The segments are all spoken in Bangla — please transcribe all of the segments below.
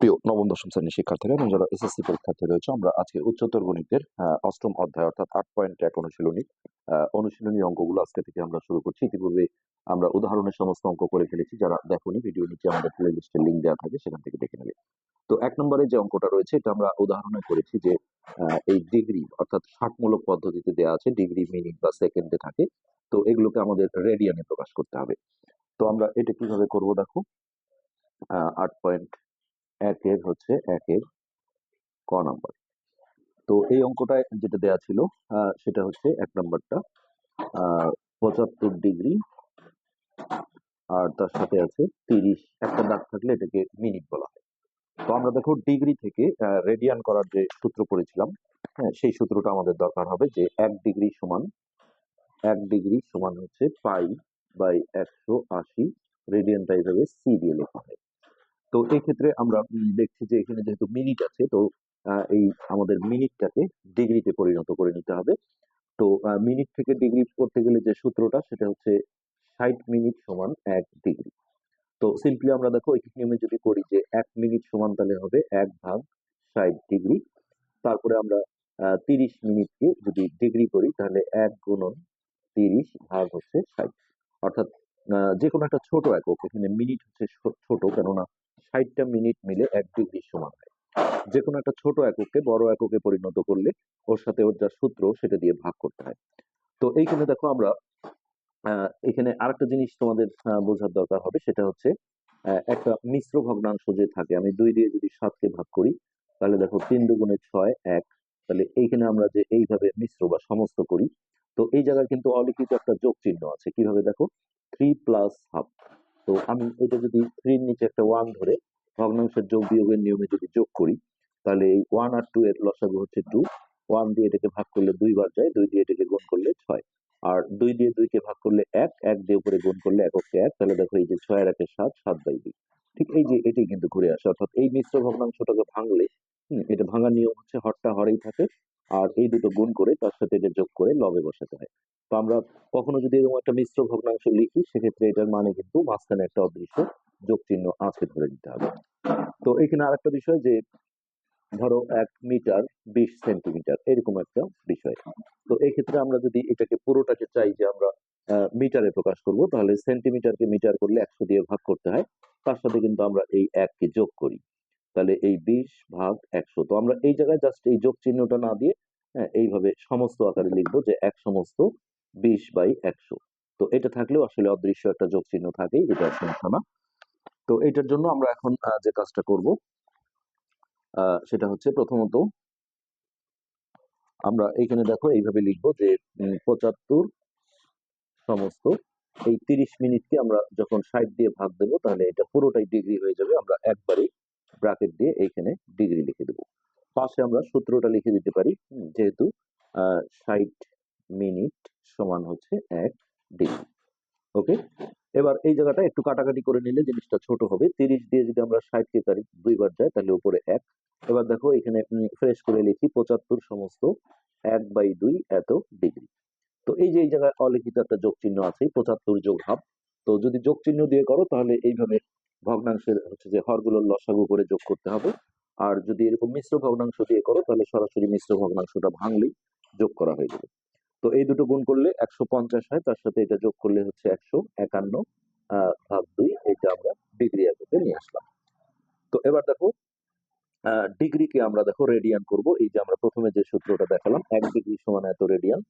প্রিয় নবম, দশম শ্রেণির শিক্ষার্থীরা এবং যারা এসএসসি পরীক্ষার্থী রয়েছে আমরা আজকে উচ্চতর গণিতের অষ্টম অধ্যায় অর্থাৎ আট পয়েন্ট এক অনুশীলনী অনুশীলনী অঙ্কগুলো আজকে থেকে আমরা শুরু করছি। ইতিপূর্বে আমরা উদাহরণের সমস্ত অঙ্ক করে ফেলেছি, যারা দেখোনি ভিডিও নিচে আমাদের প্লে লিস্টের লিঙ্ক দেওয়া থাকে, সেখান থেকে দেখে নেবে। তো এক নম্বরে যে অঙ্কটা রয়েছে, এটা আমরা উদাহরণে করেছি যে এই ডিগ্রি অর্থাৎ ষাটমূলক পদ্ধতিতে দেওয়া আছে ডিগ্রি মিনিট বা সেকেন্ডে থাকে, তো এগুলোকে আমাদের রেডিয়ানে প্রকাশ করতে হবে। তো আমরা এটা কীভাবে করব দেখো? আট পয়েন্ট একের হচ্ছে একের ক নাম্বার। তো এই অঙ্কটা যেটা দেয়া ছিল সেটা হচ্ছে এক নাম্বারটা। পঁচাত্তর ডিগ্রি আর তার সাথে আছে তিরিশ। একটা দাগ থাকলে এটাকে মিনিট বলা হয়। তো আমরা দেখো ডিগ্রি থেকে রেডিয়ান করার যে সূত্র পড়েছিলাম হ্যাঁ সেই সূত্রটা আমাদের দরকার হবে যে এক ডিগ্রি সমান, এক ডিগ্রি সমান হচ্ছে পাই বাই একশো আশি রেডিয়ানটা এইভাবে সি দিয়ে লেখা হয়। তো এই ক্ষেত্রে আমরা দেখছি যে এখানে যেহেতু মিনিট আছে, তো এই আমাদের মিনিটটাকে ডিগ্রিতে পরিণত করে নিতে হবে। তো মিনিট থেকে ডিগ্রি করতে গেলে যে সূত্রটা, সেটা হচ্ছে ষাট মিনিট সমান এক ডিগ্রি। তো সিম্পলি আমরা দেখো এই নিয়মে যদি করি যে এক মিনিট সমান তাহলে হবে এক ভাগ ষাট ডিগ্রি। তারপরে আমরা তিরিশ মিনিটকে যদি ডিগ্রি করি, তাহলে এক গুণন তিরিশ ভাগ হচ্ছে ষাট। অর্থাৎ যে কোনো একটা ছোট একক, এখানে মিনিট হচ্ছে ছোট, কেননা ষাটটা মিনিট মিলে এক ডিগ্রি সমান হয় যে কোনো একটা ছোট এককে, বড় এককে পরিণত করলে ওর সাথে ওর যা সূত্র সেটা দিয়ে ভাগ করতে হয়। তো এইখানে দেখো আমরা এখানে আরেকটা জিনিস তোমাদের বোঝার দরকার হবে, সেটা হচ্ছে একটা মিশ্র ভগ্নাংশ যে থাকে, আমি দুই দিয়ে যদি সাতকে ভাগ করি, তাহলে দেখো তিন দুগুণে ছয় এক, তাহলে এইখানে আমরা যে এইভাবে মিশ্র বা সমস্ত করি, তো এই জায়গায় কিন্তু অলিখিত একটা যোগ চিহ্ন আছে। কীভাবে দেখো? Three plus half. তো আমি এটা যদি থ্রির নিচে একটা ওয়ান ধরে, ভগ্নাংশের যোগ বিয়োগের নিয়মে যদি যোগ করি, তাহলে এই ওয়ান আর টু এর লসাগু হচ্ছে টু ওয়ান দিয়ে এটাকে ভাগ করলে দুইবার যায়, দুই দিয়ে এটাকে গুণ করলে ছয়। আর দুই দিয়ে দুইকে ভাগ করলে এক এক দিয়ে উপরে গুণ করলে এককে এক। তাহলে দেখো এই যে ছয় আর একে সাত সাত বাই দুই। ঠিক এই যে এটাই কিন্তু ঘুরে আসে। অর্থাৎ এই মিশ্র ভগ্নাংশটাকে ভাঙলে এটা ভাঙার নিয়ম হচ্ছে হরটা হরেই থাকে। আর এই দুটো গুণ করে তার সাথে এটা যোগ করে লবে বসাতে হয়। তো আমরা কখনো যদি এরকম একটা মিশ্র ভগ্নাংশ লিখি, সেক্ষেত্রে এটার মানে কিন্তু মাঝখানে একটা অদৃশ্য যোগ চিহ্ন আছে ধরে নিতে হবে। তো এখানে আর একটা বিষয় যে, ধরো এক মিটার বিশ সেন্টিমিটার, এরকম একটা বিষয়। তো এই ক্ষেত্রে আমরা যদি এটাকে পুরোটাকে চাই যে আমরা মিটারে প্রকাশ করব, তাহলে সেন্টিমিটারকে মিটার করলে একশো দিয়ে ভাগ করতে হয়। তার সাথে কিন্তু আমরা এই এককে যোগ করি। তাহলে এই বিশ ভাগ একশো। তো আমরা এই জায়গায় জাস্ট এই যোগ চিহ্নটা না দিয়ে হ্যাঁ, এইভাবে সমস্ত আকারে লিখব যে এক সমস্ত বিশ বাই একশো। তো এটা থাকলেও আসলে অদৃশ্য একটা যোগ চিহ্ন থাকেই এটা সমস্যা না। তো এটার জন্য আমরা এখন যে কাজটা করব সেটা হচ্ছে প্রথমত আমরা এইখানে দেখো এইভাবে লিখব যে পঁচাত্তর সমস্ত এই তিরিশ মিনিটকে আমরা যখন ষাট দিয়ে ভাগ দেবো তাহলে এটা পুরোটাই ডিগ্রি হয়ে যাবে। আমরা একবারই ব্র্যাকেট দিয়ে এইখানে ডিগ্রি লিখে দেবো। পাশে আমরা সূত্রটা লিখে দিতে পারি যেহেতু ষাট মিনিট সমান হচ্ছে এক ডিগ্রি ওকে এবার এই জায়গাটা একটু কাটাকাটি করে নিলে জিনিসটা ছোট হবে। তিরিশ দিয়ে যদি আমরা ষাটকে কারি দুইবার যায়, তাহলে উপরে এক। এবার দেখো, এখানে ফ্রেশ করে লিখি, পঁচাত্তর সমস্ত এক বাই দুই এত ডিগ্রি তো এই যে এই জায়গায় অলিখিত একটা যোগ চিহ্ন আছে পঁচাত্তর যোগ হাফ তো যদি যোগ চিহ্ন দিয়ে করো, তাহলে এইভাবে ভগ্নাংশের হচ্ছে যে হরগুলোর লসাগু করে যোগ করতে হবে। আর যদি এরকম মিশ্র ভগ্নাংশ দিয়ে করো, তাহলে সরাসরি মিশ্র ভগ্নাংশটা ভাঙলেই যোগ করা হয়ে যাবে। তো এই দুটো গুণ করলে একশো পঞ্চাশ হয়, তার সাথে এটা যোগ করলে হচ্ছে একশো একান্ন ভাগ দুই, এটা আমরা ডিগ্রি এককে নিয়ে আসলাম। তো এবার দেখো ডিগ্রিকে আমরা দেখো রেডিয়ান করব। এই যে আমরা প্রথমে যে সূত্রটা দেখালাম, এক ডিগ্রি সমান এত রেডিয়ান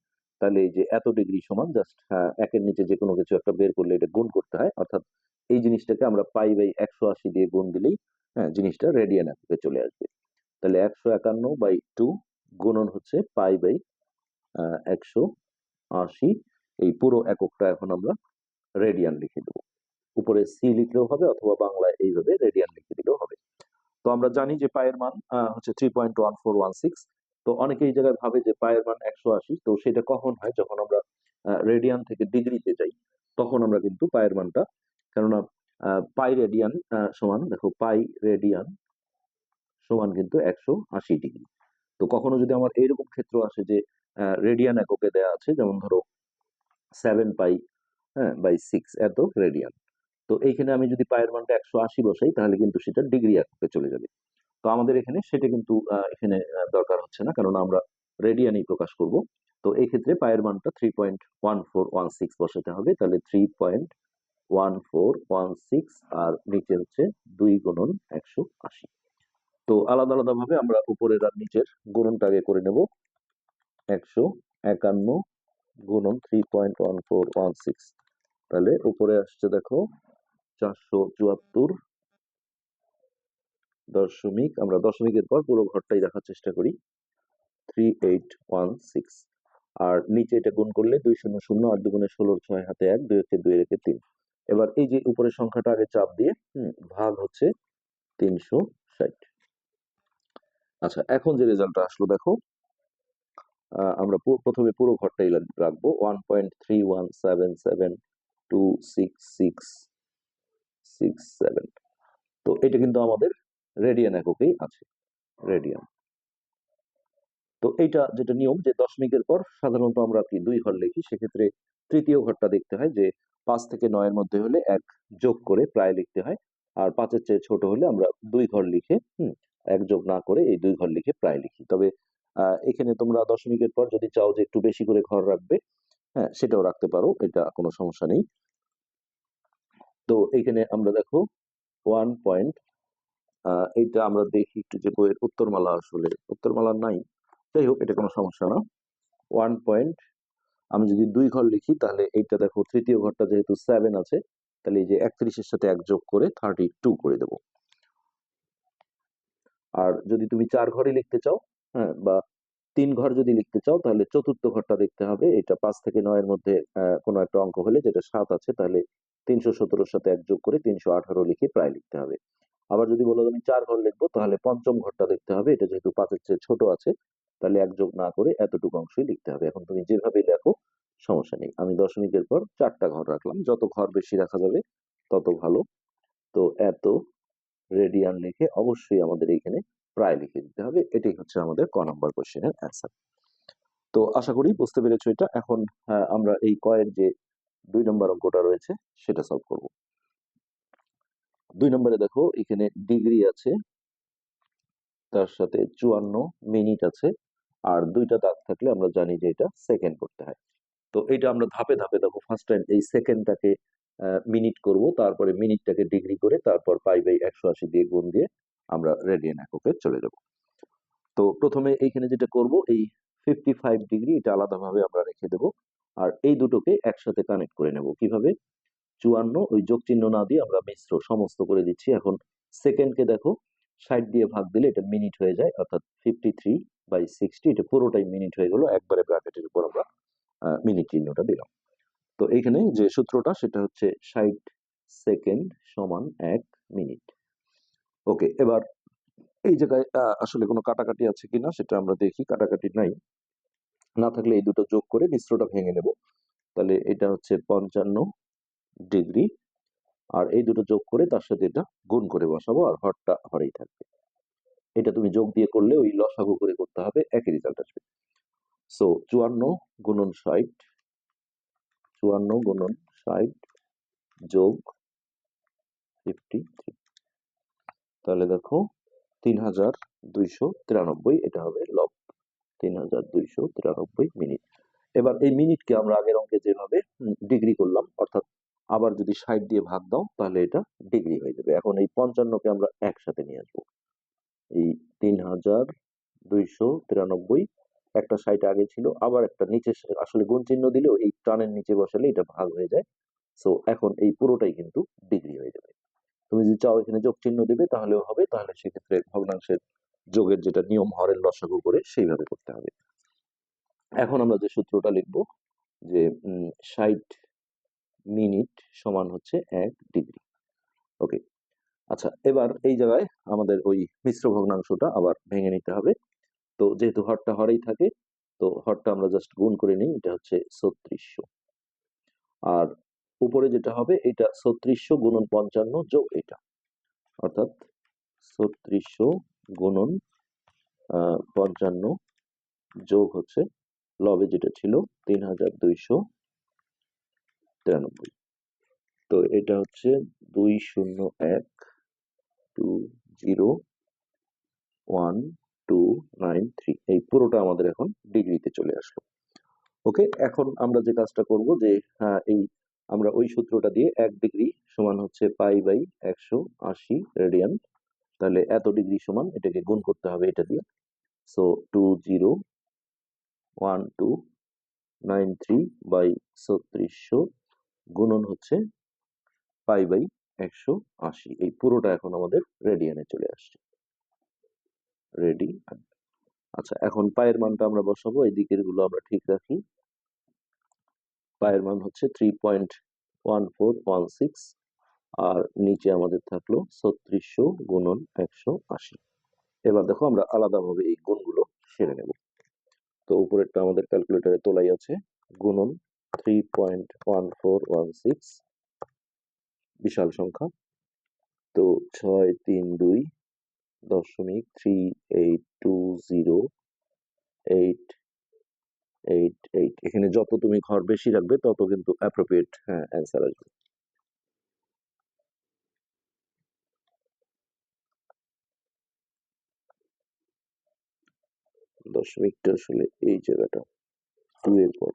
তাহলে এই যে এত ডিগ্রি সমান জাস্ট একের নিচে যে কোনো কিছু একটা বের করলে এটা গুণ করতে হয়। অর্থাৎ এই জিনিসটাকে আমরা পাই বাই একশো আশি দিয়ে গুণ দিলেই হ্যাঁ জিনিসটা রেডিয়ান এককে চলে আসবে। তাহলে একশো একান্ন বাই টু গুণন হচ্ছে পাই বাই একশো আশি। এই পুরো এককটা এখন আমরা রেডিয়ান লিখে দেবো। উপরে সি লিখলেও হবে অথবা বাংলায় এইভাবে রেডিয়ান আমরা জানি যে পায়ের মান হচ্ছে three point one four one six তো অনেকে এই জায়গায় ভাবে যে পায়ের মান একশো আশি। তো সেটা কখন হয়? যখন আমরা রেডিয়ান থেকে ডিগ্রিতে যাই, তখন আমরা কিন্তু পায়ের মানটা, কেননা পাই রেডিয়ান সমান, দেখো পাই রেডিয়ান সমান কিন্তু একশো আশি ডিগ্রি। তো কখনো যদি আমার এইরকম ক্ষেত্র আসে যে রেডিয়ান এককে দেয়া আছে, যেমন ধরো সেভেন পাই হ্যাঁ বাই সিক্স এত রেডিয়ান তো এইখানে আমি যদি পায়ের মানটা একশো আশি বসাই, তাহলে কিন্তু সেটা ডিগ্রি এককে চলে যাবে। তো আমাদের এখানে সেটা কিন্তু এখানে দরকার হচ্ছে না, কারণ আমরা রেডিয়ানেই প্রকাশ করব। তো এই ক্ষেত্রে পায়ের মানটা three point one four one six বসাতে হবে, তাহলে three point one four one six আর নিচে হচ্ছে দুই গুণন একশো আশি। তো আলাদা আলাদা ভাবে আমরা উপরের আর নিচের গুণনটা আগে করে নেব। একশো একান্ন গুণন three point one four one six তাহলে উপরে আসছে দেখো চারশো চুয়াত্তর দশমিক, আমরা দশমিকের পর পুরো ঘরটাই রাখার চেষ্টা করি থ্রি এইট ওয়ান সিক্স আর নিচে এটা গুণ করলে দুই শূন্য শূন্য আর দুগুণে ষোলোর ছয় হাতে এক, দুই একে দুই রেখে তিন। এবার এই যে উপরের সংখ্যাটা আগে চাপ দিয়ে ভাগ হচ্ছে তিনশো ষাট। আচ্ছা এখন যে রেজাল্টটা আসলো দেখো আমরা প্রথমে পুরো ঘরটাই রাখব one point three one seven seven two six six six seven তো এটা কিন্তু আমাদের রেডিয়ান এককেই আছে রেডিয়ান তো এইটা যেটা নিয়ম যে দশমিকের পর সাধারণত আমরা কি দুই ঘর লিখি, সেক্ষেত্রে তৃতীয় ঘরটা দেখতে হয় যে পাঁচ থেকে নয়ের মধ্যে হলে এক যোগ করে প্রায় লিখতে হয়, আর পাঁচের চেয়ে ছোট হলে আমরা দুই ঘর লিখে, হুম, এক যোগ না করে এই দুই ঘর লিখে প্রায় লিখি। তবে এখানে তোমরা দশমিকের পর যদি চাও যে একটু বেশি করে ঘর রাখবে হ্যাঁ সেটাও রাখতে পারো, এটা কোনো সমস্যা নেই। তো এইখানে আমরা দেখো ওয়ান পয়েন্ট এইটা আমরা দেখি একটু যে বইয়ের উত্তরমালা আসলে, উত্তরমালা নাই। যাই হোক, এটা কোনো সমস্যা না। ওয়ান পয়েন্ট আমি যদি দুই ঘর লিখি, তাহলে এইটা দেখো তৃতীয় ঘরটা যেহেতু সেভেন আছে, তাহলে এই যে একত্রিশের সাথে এক যোগ করে থার্টি টু করে দেবো। আর যদি তুমি চার ঘরে লিখতে চাও হ্যাঁ বা তিন ঘর যদি লিখতে চাও, তাহলে চতুর্থ ঘরটা দেখতে হবে। এটা পাঁচ থেকে নয়ের মধ্যে কোনো একটা অঙ্ক হলে যেটা সাত আছে, তাহলে তিনশো সতেরোর সাথে এক যোগ করে তিনশো আঠারো লিখে প্রায় লিখতে হবে। আবার যদি বলো আমি চার ঘর লিখব, তাহলে পঞ্চম ঘরটা দেখতে হবে। এটা যেহেতু পাঁচের চেয়ে ছোট আছে, তাহলে এক যোগ না করে এতটুকু অংশই লিখতে হবে। এখন তুমি যেভাবে লেখো, সমস্যা নেই। আমি দশমিকের পর চারটা ঘর রাখলাম। যত ঘর বেশি রাখা যাবে, তত ভালো। তো এত রেডিয়ান লিখে অবশ্যই আমাদের এইখানে প্রায় লিখে দিতে হবে। এটাই হচ্ছে আমাদের ক নম্বর কোশ্চেনের অ্যান্সার তো আশা করি বুঝতে পেরেছ এটা। এখন আমরা এই কয়ের যে দুই নম্বর অঙ্কটা রয়েছে, সেটা সলভ করব। দুই নম্বরে দেখো, এখানে ডিগ্রি আছে, তার সাথে চুয়ান্ন মিনিট আছে, আর দুইটা দাগ থাকলে আমরা জানি যে এটা সেকেন্ড করতে হয়। তো এটা আমরা ধাপে ধাপে দেখো ফার্স্ট টাইম এই সেকেন্ডটাকে মিনিট করব, তারপরে মিনিটটাকে ডিগ্রি করে, তারপর পাই বাই একশো আশি দিয়ে গুণ দিয়ে আমরা রেডিয়ান এককে চলে যাব। তো প্রথমে এইখানে যেটা করব, এই ফিফটি ফাইভ ডিগ্রি এটা আলাদাভাবে আমরা রেখে দেব আর এই দুটোকে একসাথে কানেক্ট করে নেব। কীভাবে? চুয়ান্ন, ওই যোগ চিহ্ন না দিয়ে আমরা মিশ্র সমস্ত করে দিচ্ছি। এখন সেকেন্ডকে দেখো ষাট দিয়ে ভাগ দিলে এটা মিনিট হয়ে যায়, অর্থাৎ ফিফটি থ্রি বাই সিক্সটি এটা পুরোটাই মিনিট হয়ে গেল, একবারে ব্র্যাকেটের উপর আমরা মিনিট চিহ্নটা দিলাম। তো এইখানে যে সূত্রটা, সেটা হচ্ছে ষাট সেকেন্ড সমান এক মিনিট ওকে, এবার এই জায়গায় আসলে কোনো কাটাকাটি আছে কিনা সেটা আমরা দেখি, কাটাকাটি নাই। না থাকলে এই দুটো যোগ করে মিশ্রটা ভেঙে নেব। তাহলে এটা হচ্ছে পঞ্চান্ন ডিগ্রি, আর এই দুটো যোগ করে তার সাথে এটা গুণ করে বসাবো, আর হরটা হরেই থাকবে। এটা তুমি যোগ দিয়ে করলে ওই লসাগু করে করতে হবে, একই রেজাল্ট আসবে। সো চুয়ান্ন গুণন ষাট, চুয়ান্ন গুণন ষাট যোগ ফিফটি থ্রি তাহলে দেখো তিন হাজার দুইশো তিরানব্বই এটা হবে লব তিন হাজার দুইশো তিরানব্বই মিনিট এবার এই মিনিটকে আমরা আগের অঙ্কে যেভাবে ডিগ্রি করলাম, অর্থাৎ আবার যদি ষাট দিয়ে ভাগ দাও, তাহলে এটা ডিগ্রি হয়ে যাবে। এখন এই পঞ্চান্নকে আমরা একসাথে নিয়ে আসব। এই তিন হাজার দুইশো তিরানব্বই একটা ষাট আগে ছিল, আবার একটা নিচে আসলে গুণ চিহ্ন দিলেও এই টানের নিচে বসালে এটা ভাগ হয়ে যায়। সো এখন এই পুরোটাই কিন্তু ডিগ্রি হয়ে যাবে। তুমি যদি চাও এখানে যোগ চিহ্ন দিবে, তাহলেও হবে। তাহলে সেক্ষেত্রে ভগ্নাংশের যোগের যেটা নিয়ম হরের লসাগু করে সেইভাবে করতে হবে। এখন আমরা যে সূত্রটা লিখব যে ষাট মিনিট সমান হচ্ছে এক ডিগ্রি। ওকে আচ্ছা এবার এই জায়গায় আমাদের ওই মিশ্র ভগ্নাংশটা আবার ভেঙে নিতে হবে। তো যেহেতু হরটা হরেই থাকে, তো হরটা আমরা জাস্ট গুণ করে নিই, এটা হচ্ছে ছত্রিশশো। আর উপরে যেটা হবে এটা ছত্রিশশো গুণন পঞ্চান্ন যোগ এটা। অর্থাৎ ছত্রিশশো গুণন পঞ্চান্ন যোগ হচ্ছে লবে যেটা ছিল তিন হাজার দুইশো তিরানব্বই। তো এটা হচ্ছে দুই শূন্য এক two zero one two nine three. এই পুরোটা আমাদের এখন ডিগ্রিতে চলে আসলো। ওকে, এখন আমরা যে কাজটা করব যে হ্যাঁ এই আমরা ওই সূত্রটা দিয়ে এক ডিগ্রি সমান হচ্ছে পাই বাই একশো আশি রেডিয়ান। তাহলে এত ডিগ্রি সমান এটাকে গুণ করতে হবে এটা দিয়ে। So two zero one two nine three by ছত্রিশশো গুণন হচ্ছে পাই বাই একশো আশি। এই পুরোটা এখন আমাদের রেডিয়ানে চলে আসছে। রেডি আচ্ছা এখন পায়ের মানটা আমরা বসাবো। এই দিকেরগুলো আমরা ঠিক রাখি। পায়ের মান হচ্ছে three point one four one six আর নিচে আমাদের থাকল ছত্রিশশো গুণন একশো আশি। এবার দেখো আমরা আলাদাভাবে এই গুণগুলো সেরে নেব। তো উপরেরটা আমাদের ক্যালকুলেটারে তোলাই আছে গুণন three point one four one six বিশাল সংখ্যা। তো ছয় তিন দুই দশমিক three eight two zero eight eight eight এখানে যত তুমি ঘর বেশি রাখবে, তত কিন্তু অ্যাপ্রোপ্রিয়েট হ্যাঁ অ্যান্সার আসবে। দশমিকটা আসলে এই জায়গাটা টু এর পর।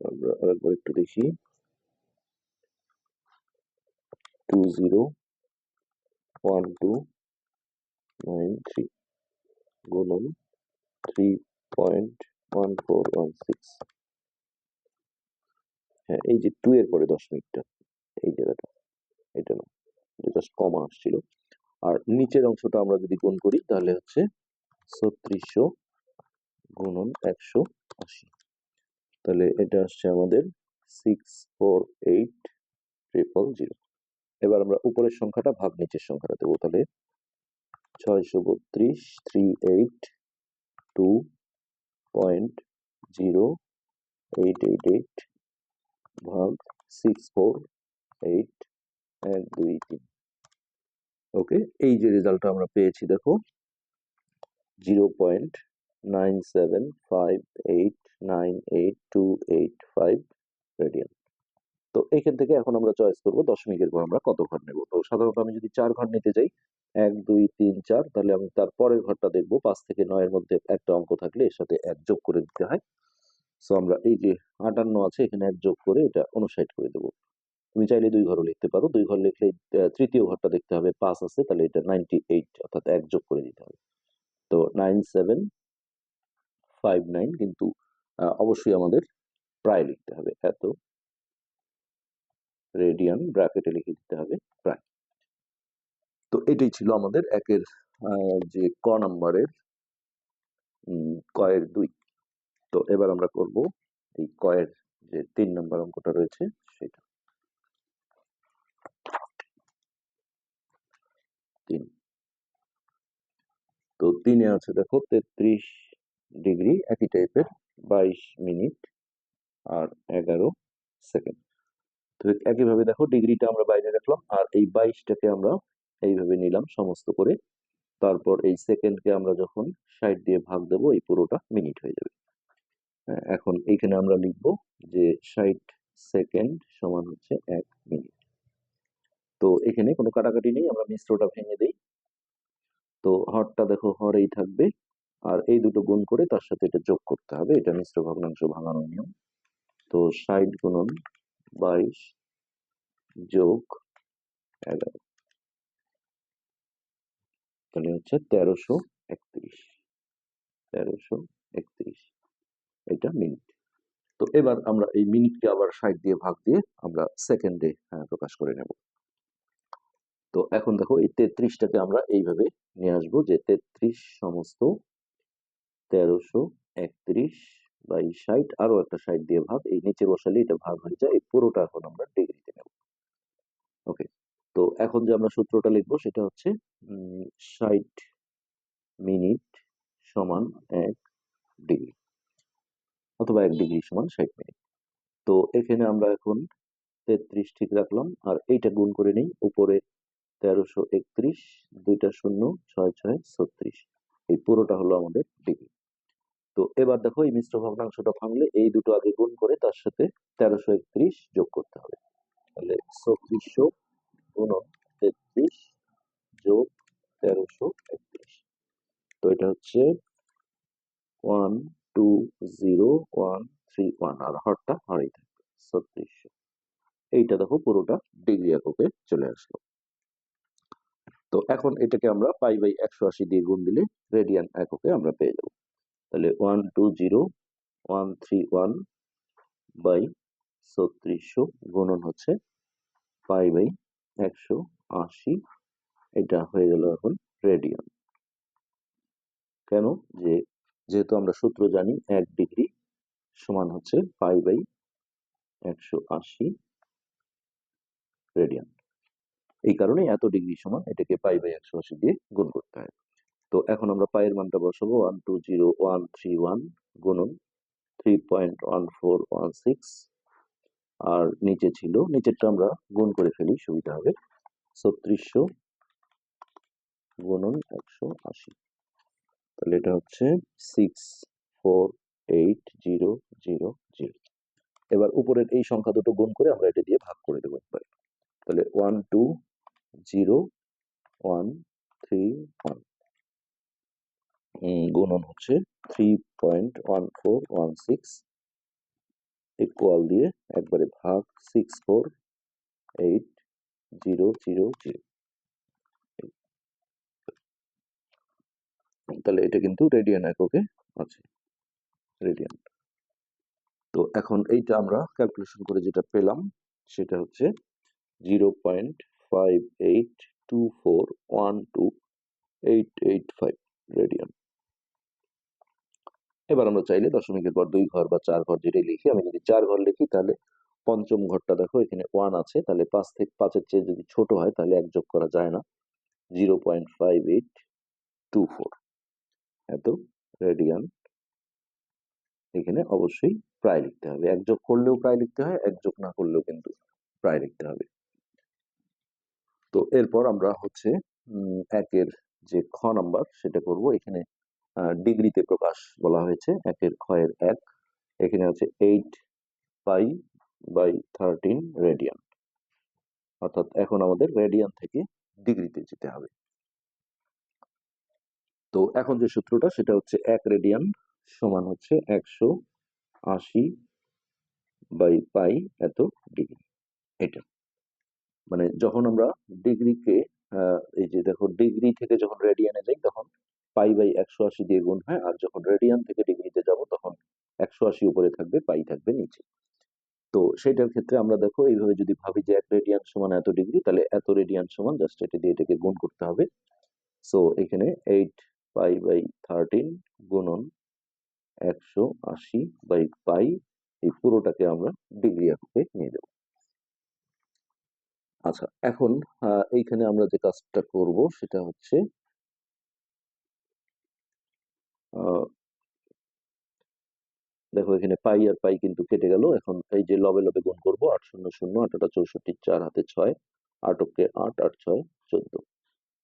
আমরা আরেকবার একটু দেখি। Two zero one two nine three গুণন three point one four one six হ্যাঁ এই যে টু এর পরে দশমিকটা এই জায়গাটা, এটা না, এটা জাস্ট কমা আসছিল। আর নিচের অংশটা আমরা যদি গুণ করি, তাহলে হচ্ছে ছত্রিশশো গুণন একশো আশি। তাহলে এটা আসছে আমাদের six four eight triple zero এবার আমরা উপরের সংখ্যাটা ভাগ নিচের সংখ্যাটা দেবো, তাহলে ছয়শো বত্রিশ three eight two point zero eight eight eight ভাগ সিক্স ফোর এইট এক দুই তিন ওকে এই যে রেজাল্টটা আমরা পেয়েছি, দেখো। Zero point nine seven five eight nine eight two eight five radian তো এখান থেকে এখন আমরা চয়েস করব দশমিকের পর আমরা কত ঘর নেব। তো সাধারণত আমি যদি চার ঘর নিতে যাই এক, দুই, তিন, চার, তাহলে আমি তার পরের ঘরটা দেখব। পাঁচ থেকে নয়ের মধ্যে একটা অঙ্ক থাকলে এর সাথে এক যোগ করে দিতে হয়। সো আমরা এই যে আটান্ন আছে, এখানে এক যোগ করে এটা অনুসাইড করে দেবো। তুমি চাইলে দুই ঘরও লিখতে পারো। দুই ঘর লিখলে তৃতীয় ঘরটা দেখতে হবে পাঁচ আছে, তাহলে এটা নাইনটি এইট অর্থাৎ এক যোগ করে দিতে হবে। তো নাইন সেভেন ফাইভ নাইন কিন্তু অবশ্যই আমাদের প্রায় লিখতে হবে। এত। রেডিয়ান ব্র্যাকেটে লিখে দিতে হবে প্রায়। তো এটাই ছিল আমাদের একের যে ক নাম্বারের কয়ের দুই। তো এবার আমরা করব এই কয়ের যে তিন নম্বর অঙ্কটা রয়েছে সেটা। তিন। তো তিনে আছে দেখো তেত্রিশ ডিগ্রি একই টাইপের, বাইশ মিনিট আর এগারো সেকেন্ড। তো একইভাবে দেখো ডিগ্রিটা আমরা বাইরে রাখলাম আর এই বাইশটাকে আমরা এইভাবে নিলাম সমস্ত করে। তারপর এই সেকেন্ডকে আমরা যখন ষাট দিয়ে ভাগ দেবো এই পুরোটা মিনিট হয়ে যাবে। হ্যাঁ, এখন এইখানে আমরা লিখব যে ষাট সেকেন্ড সমান হচ্ছে এক মিনিট তো এখানে কোনো কাটাকাটি নেই আমরা মিশ্রটা ভেঙে দেই। তো হরটা দেখো হরেই থাকবে আর এই দুটো গুণ করে তার সাথে এটা যোগ করতে হবে। এটা মিশ্র ভগ্নাংশ ভাঙানোর নিয়ম। তো ষাট গুণন বাইশ যোগ এগারো। তাহলে হচ্ছে তেরোশো একত্রিশ। তেরোশো একত্রিশ। এটা মিনিট তো এবার আমরা এই মিনিটকে আবার ষাট দিয়ে ভাগ দিয়ে আমরা সেকেন্ডে প্রকাশ করে নেব। তো এখন দেখো এই তেত্রিশটাকে আমরা এইভাবে নিয়ে আসব যে তেত্রিশ সমস্ত তেরোশো একত্রিশ বাই ষাট আরও একটা ষাট দিয়ে ভাগ। এই নিচে বসালে এটা ভাগ হয়ে যায়। এই পুরোটা এখন আমরা ডিগ্রিতে নেব। ওকে তো এখন যে আমরা সূত্রটা লিখব সেটা হচ্ছে ষাট মিনিট সমান এক ডিগ্রি অথবা এক ডিগ্রি সমান ষাট মিনিট। তো এখানে আমরা এখন তেত্রিশ ঠিক রাখলাম, আর এইটা গুণ করে নেই, উপরে তেরোশো একত্রিশ, দুইটা শূন্য, ছয় ছয় ছত্রিশ। এই পুরোটা হলো আমাদের ডিগ্রি। তো এবার দেখো এই মিশ্র ভগ্নাংশটা ভাঙলে এই দুটো আগে গুণ করে তার সাথে তেরোশো একত্রিশ যোগ করতে হবে। তাহলে ছত্রিশশো গুণন তেত্রিশ যোগ তেরোশো একত্রিশ তো এটা হচ্ছে one two zero one three one আর হরটা হরেই থাকবে ছত্রিশশো এইটা দেখো পুরোটা ডিগ্রি এককে চলে আসলো। তো এখন এটাকে আমরা পাই বাই একশো আশি দিয়ে গুণ দিলে রেডিয়ান এককে আমরা পেয়ে যাব। তাহলে one two zero one three one by ছত্রিশশো গুণন হচ্ছে পাই বাই একশো আশি। এটা হয়ে গেল এখন রেডিয়ান কেন? যে যেহেতু আমরা সূত্র জানি এক ডিগ্রি সমান হচ্ছে পাই বাই একশো আশি রেডিয়ান। এই কারণে এত ডিগ্রি সমান এটাকে পাই বাই একশো আশি দিয়ে গুণ করতে হয়। তো এখন আমরা পায়ের মানটা বসাবো one two zero one three one গুণন three point one four one six আর নিচে ছিল, নিচেরটা আমরা গুণ করে ফেলি, সুবিধা হবে ছত্রিশশো গুণন একশো আশি। তাহলে এটা হচ্ছে six four eight zero zero zero এবার উপরের এই সংখ্যা দুটো গুণ করে আমরা এটা দিয়ে ভাগ করে দেবো একবার। তাহলে one two zero one three one গুণন হচ্ছে three point one four one six equal দিয়ে একবারে ভাগ six four eight zero zero zero তাহলে এটা কিন্তু রেডিয়ান এককে আছে। রেডিয়ান তো এখন এইটা আমরা ক্যালকুলেশন করে যেটা পেলাম, সেটা হচ্ছে zero point five eight two four one two eight eight five radian এবার আমরা চাইলে দশমিকের পর দুই ঘর বা চার ঘর যেটাই লিখি, আমি যদি চার ঘর লিখি, তাহলে পঞ্চম ঘরটা দেখো, এখানে ওয়ান আছে, তাহলে পাঁচ থেকে পাঁচের চেয়ে যদি ছোট হয়, তাহলে এক যোগ করা যায় না। Zero point five eight two four এত রেডিয়ান এখানে অবশ্যই প্রায় লিখতে হবে। এক যোগ করলেও প্রায় লিখতে হয়, এক যোগ না করলেও কিন্তু প্রায় লিখতে হবে। তো এরপর আমরা হচ্ছে একের যে খ নাম্বার সেটা করব। এখানে ডিগ্রিতে প্রকাশ বলা হয়েছে। একের ক্ষয়ের এক। এখানে আছে eight pi by thirteen radian অর্থাৎ এখন আমাদের রেডিয়ান থেকে ডিগ্রিতে যেতে হবে। তো এখন যে সূত্রটা, সেটা হচ্ছে এক রেডিয়ান সমান হচ্ছে একশো আশি বাই পাই এত ডিগ্রি। এটা। মানে যখন আমরা ডিগ্রিকে এই যে দেখো ডিগ্রি থেকে যখন রেডিয়ানে যাই, তখন পাই বাই একশো আশি দিয়ে গুণ হয়, আর যখন রেডিয়ান থেকে ডিগ্রিতে যাব, তখন একশো আশি উপরে থাকবে, পাই থাকবে নিচে। তো সেটার ক্ষেত্রে আমরা দেখো, এইভাবে যদি ভাবি যে এক রেডিয়ান সমান এত ডিগ্রি, তাহলে এত রেডিয়ান সমান জাস্ট এটা দিয়ে এটাকে গুণ করতে হবে। সো এখানে এইট পাই বাই থার্টিন গুণন একশো আশি বাই পাই এই পুরোটাকে আমরা ডিগ্রি এককে নিয়ে যাব আচ্ছা এখন এইখানে আমরা যে কাজটা করব সেটা হচ্ছে দেখো এখানে পাই আর পাই কিন্তু কেটে গেল। এখন এই যে লবে লবে গুণ করব, আট শূন্য শূন্য আটটা চৌষট্টি, চার হাতে ছয় আটকে আট আট ছয়, চোদ্দ।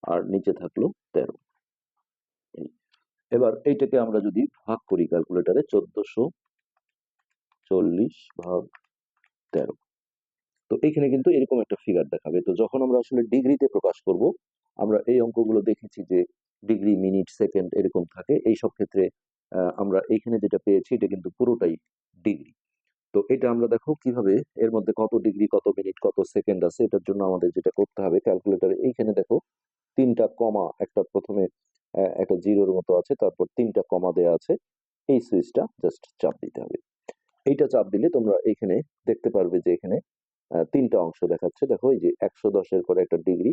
আর নিচে থাকল তেরো। এবার এইটাকে আমরা যদি ভাগ করি ক্যালকুলেটারে চোদ্দশো চল্লিশ ভাগ তেরো। তো এইখানে কিন্তু এরকম একটা ফিগার দেখাবে। তো যখন আমরা আসলে ডিগ্রিতে প্রকাশ করব, আমরা এই অঙ্কগুলো দেখেছি যে ডিগ্রি, মিনিট, সেকেন্ড এরকম থাকে। এই সব ক্ষেত্রে আমরা এইখানে যেটা পেয়েছি এটা কিন্তু পুরোটাই ডিগ্রি। তো এটা আমরা দেখো কীভাবে এর মধ্যে কত ডিগ্রি, কত মিনিট, কত সেকেন্ড আছে, এটার জন্য আমাদের যেটা করতে হবে। ক্যালকুলেটারে এইখানে দেখো তিনটা কমা একটা প্রথমে একটা জিরোর মতো আছে, তারপর তিনটা কমা দেয়া আছে, এই সুইচটা জাস্ট চাপ দিতে হবে। এইটা চাপ দিলে তোমরা এখানে দেখতে পারবে যে এখানে তিনটা অংশ দেখাচ্ছে। দেখো, এই যে একশো দশের করে একটা ডিগ্রি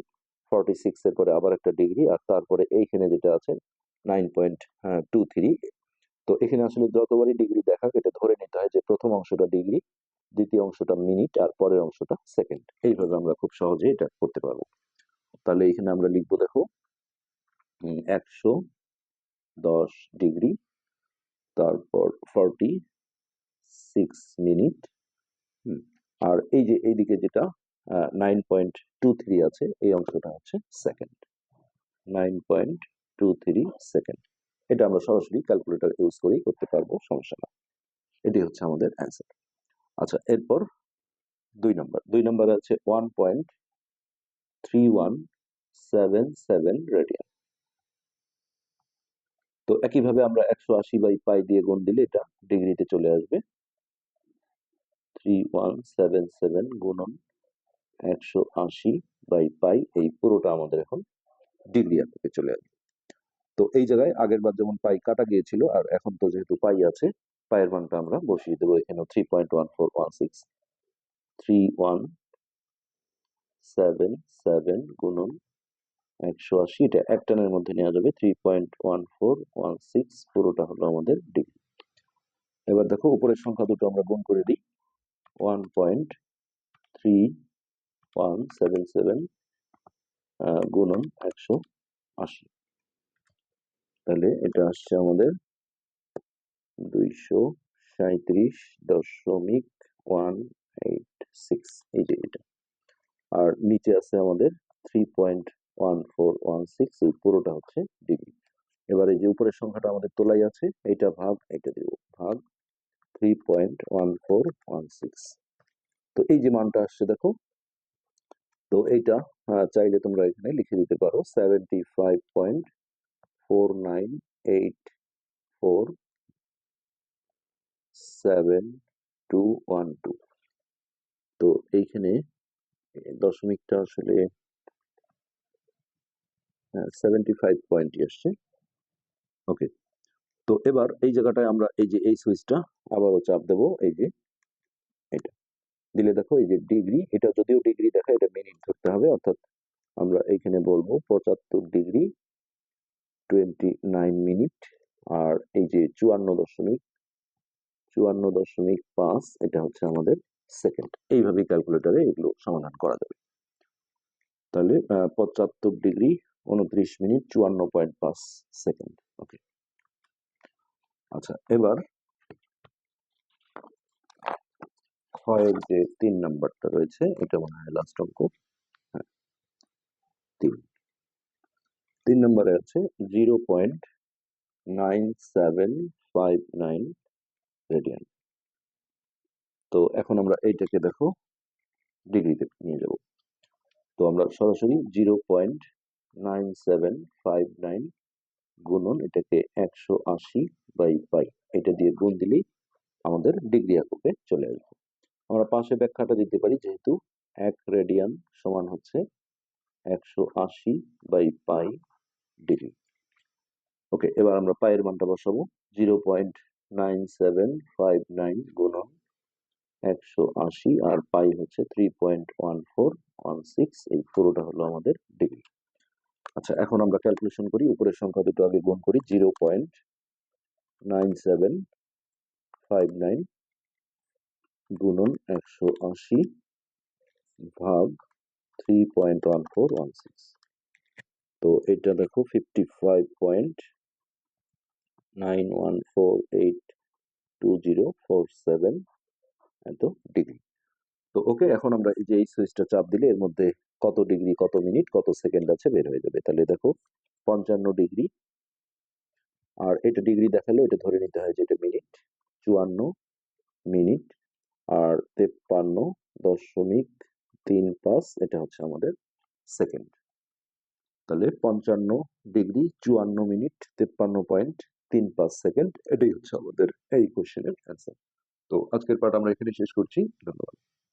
ফর্টি সিক্স এর পরে আবার একটা ডিগ্রি আর তারপরে এইখানে যেটা আছে নাইন পয়েন্ট টু থ্রি তো এখানে আসলে যতবারই ডিগ্রি দেখা এটা ধরে নিতে হয় যে প্রথম অংশটা ডিগ্রি দ্বিতীয় অংশটা মিনিট আর পরের অংশটা সেকেন্ড এইভাবে আমরা খুব সহজে এটা করতে পারব। তাহলে এখানে আমরা লিখব, দেখো একশো দশ ডিগ্রি, তারপর ফর্টি সিক্স মিনিট আর এই যে এইদিকে যেটা নাইন পয়েন্ট টু থ্রি আছে, এই অংশটা হচ্ছে second nine point two three second এটা আমরা সরাসরি ক্যালকুলেটর ইউজ করেই করতে পারব, সমস্যা না এটি হচ্ছে আমাদের অ্যান্সার আচ্ছা এরপর দুই নম্বর দুই নম্বরে আছে one point three one seven seven radian তো একইভাবে আমরা একশো আশি বাই পাই দিয়ে গুণ দিলে এটা ডিগ্রিতে চলে আসবে। থ্রি ওয়ান সেভেন সেভেন গুণন একশো আশি বাই পাই এই পুরোটা আমাদের এখন ডিগ্রি আকারে চলে আসবে। তো এই জায়গায় আগের বার যেমন পাই কাটা গিয়েছিল, আর এখন তো যেহেতু পাই আছে পায়ের মানটা আমরা বসিয়ে দেবো এখানে three point one four one six three one seven seven গুণন একশো আশি, এটা এক টানের মধ্যে নেওয়া যাবে। Three point one four one six পুরোটা হলো আমাদের ডিগ্রি এবার দেখো, উপরের সংখ্যা দুটো আমরা গুণ করে দিই। One point three one seven seven গুণন একশো আশি। তাহলে এটা আসছে আমাদের দুইশো সাঁত্রিশ দশমিক ওয়ান এইট সিক্স এই যে এটা। আর নিচে আছে আমাদের three point one four one six এই পুরোটা হচ্ছে ডিগ্রি। এবার এই যে উপরের সংখ্যাটা আমাদের তোলাই আছে এইটা ভাগ এটা দিব ভাগ three point one four one six তো এই যে মানটা আসছে দেখো তো এইটা আহ, চাইলে তোমরা এখানে লিখে দিতে পারো seventy five point four nine eight four seven two one two তো এইখানে দশমিকটা আসলে সেভেন্টি ফাইভ পয়েন্টই আসছে ওকে তো এবার এই জায়গাটায় আমরা এই যে, এই সুইচটা আবারও চাপ দেবো, এই যে, এটা। দিলে দেখো এই যে, ডিগ্রি, এটা যদিও ডিগ্রি দেখা, এটা মিনিট ধরতে হবে, অর্থাৎ আমরা এইখানে বলব পঁচাত্তর ডিগ্রি টোয়েন্টি নাইন মিনিট, আর এই যে চুয়ান্ন দশমিক চুয়ান্ন দশমিক পাঁচ, এটা হচ্ছে আমাদের সেকেন্ড। এইভাবে ক্যালকুলেটারে এগুলো সমাধান করা যাবে। তাহলে পঁচাত্তর ডিগ্রি উনত্রিশ মিনিট চুয়ান্ন পয়েন্ট পাঁচ সেকেন্ড। ওকে আচ্ছা এবার ক্ষয়ের যে তিন নাম্বারটা রয়েছে, এটা মনে হয় লাস্ট অঙ্ক। হ্যাঁ। তিন। তিন নম্বরে আছে zero point nine seven five nine radian. তো এখন আমরা এইটাকে দেখো, ডিগ্রিতে নিয়ে যাব। তো আমরা সরাসরি zero point nine seven five nine গুণন এটাকে একশো আশি বাই পাই এটা দিয়ে গুণ দিলেই আমাদের ডিগ্রি এককে চলে আসবে। আমরা পাশে ব্যাখ্যাটা দিতে পারি, যেহেতু এক রেডিয়ান সমান হচ্ছে একশো আশি বাই পাই ডিগ্রি ওকে, এবার আমরা পায়ের মানটা বসাবো। Zero point nine seven five nine গুণন একশো আশি আর পাই হচ্ছে three point one four one six. এই পুরোটা হলো আমাদের ডিগ্রি আচ্ছা এখন আমরা ক্যালকুলেশন করি। উপরের সংখ্যা দুটো আগে গুণ করি। Zero point nine seven five nine গুণন একশো আশি ভাগ three point one four one six তো এটা দেখো fifty five point nine one four eight two zero four seven এত ডিগ্রি তো ওকে এখন আমরা এই যে এই সুইচটা চাপ দিলে এর মধ্যে কত ডিগ্রি, কত মিনিট, কত সেকেন্ড আছে বের হয়ে যাবে। তাহলে দেখো পঞ্চান্ন ডিগ্রি। আর এটা ডিগ্রি দেখালে এটা ধরে নিতে হয় যে এটা মিনিট, চুয়ান্ন মিনিট। আর তেপ্পান্ন দশমিক তিন পাঁচ, এটা হচ্ছে আমাদের সেকেন্ড। তাহলে পঞ্চান্ন ডিগ্রি, চুয়ান্ন মিনিট, তেপ্পান্ন পয়েন্ট তিন পাঁচ সেকেন্ড, এটাই হচ্ছে আমাদের এই কোশ্চেনের অ্যান্সার তো আজকের পার্ট আমরা এখানে শেষ করছি। ধন্যবাদ।